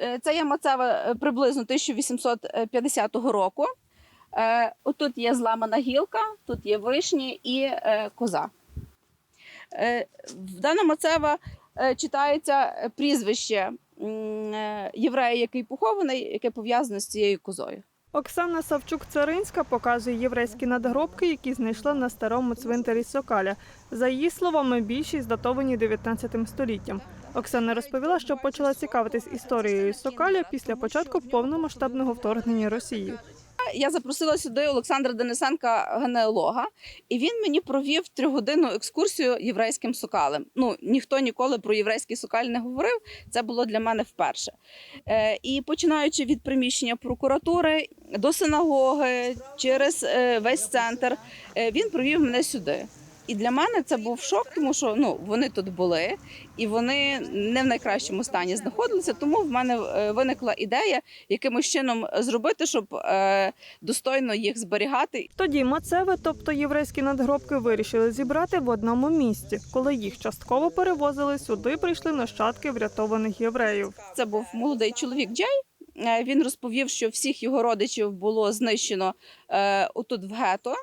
Е, Це є мацева е, приблизно 1850 року. Е, Отут є зламана гілка, тут є вишні і коза. В дана мацева читається прізвище єврея, який похований, яке пов'язане з цією козою. Оксана Савчук-Царинська показує єврейські надгробки, які знайшла на старому цвинтарі Сокаля. За її словами, більшість датовані 19 століттям. Оксана розповіла, що почала цікавитись історією Сокаля після початку повномасштабного вторгнення Росії. Я запросила сюди Олександра Денисенка, генеалога, і він мені провів трьохгодинну екскурсію єврейським сокалем. Ну ніхто ніколи про єврейський сокаль не говорив. Це було для мене вперше. Е, і починаючи від приміщення прокуратури до синагоги, через е, весь центр, е, він провів мене сюди. І для мене це був шок, тому що ну вони тут були, і вони не в найкращому стані знаходилися. Тому в мене е, виникла ідея якимось чином зробити, щоб е, достойно їх зберігати. Тоді мацеви, тобто єврейські надгробки, вирішили зібрати в одному місці. Коли їх частково перевозили, сюди прийшли нащадки врятованих євреїв. Це був молодий чоловік Джей. Е, Він розповів, що всіх його родичів було знищено е, отут в гето.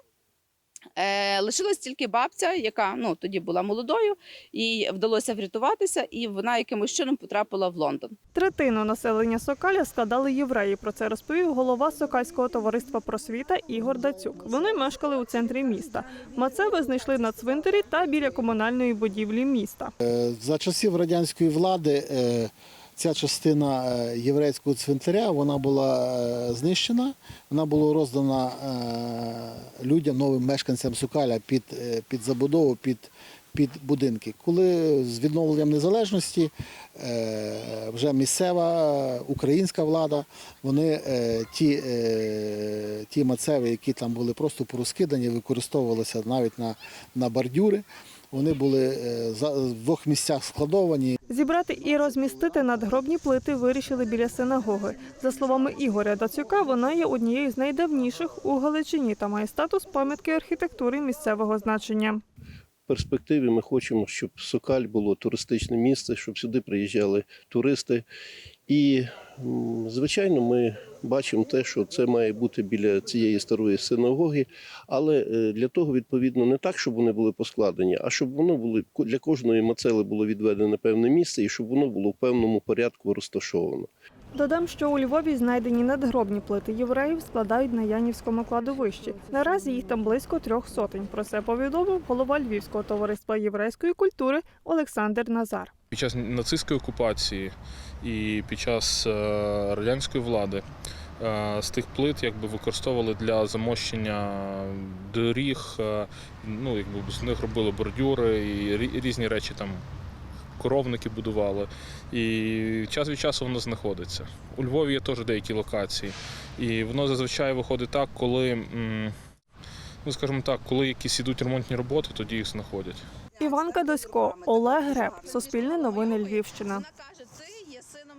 Е, лишилась тільки бабця, яка ну тоді була молодою, їй вдалося врятуватися, і вона якимось чином потрапила в Лондон. Третину населення Сокаля складали євреї. Про це розповів голова Сокальського товариства просвіта Ігор Дацюк. Вони мешкали у центрі міста. Мацеви знайшли на цвинтарі та біля комунальної будівлі міста. Е, За часів радянської влади е, ця частина е, єврейського цвинтаря вона була е, знищена. Вона була роздана е, людям, новим мешканцям Сукаля під, під забудову, під, під будинки. Коли з відновленням незалежності вже місцева українська влада, вони ті, ті мацеви, які там були просто порозкидані, використовувалися навіть на, на бордюри. Вони були е, за- в двох місцях складовані. Зібрати і розмістити надгробні плити вирішили біля синагоги. За словами Ігоря Дацюка, вона є однією з найдавніших у Галичині та має статус пам'ятки архітектури місцевого значення. В перспективі ми хочемо, щоб Сокаль було туристичне місце, щоб сюди приїжджали туристи. І, звичайно, ми бачимо те, що це має бути біля цієї старої синагоги, але е, для того, відповідно, не так, щоб вони були поскладені, а щоб воно було для кожної мацели було відведене певне місце і щоб воно було в певному порядку розташовано. Додам, що у Львові знайдені надгробні плити євреїв складають на Янівському кладовищі. Наразі їх там близько трьох сотень. Про це повідомив голова Львівського товариства єврейської культури Олександр Назар. Під час нацистської окупації і під час е, радянської влади е, з тих плит якби використовували для замощення доріг. е, Ну, якби з них робили бордюри і різні речі там. Коровники будували, і час від часу воно знаходиться. У Львові є теж деякі локації, і воно зазвичай виходить так, коли, ну скажімо так, коли якісь ідуть ремонтні роботи, тоді їх знаходять. Іванка Досько, Олег Греб, Суспільне новини Львівщина.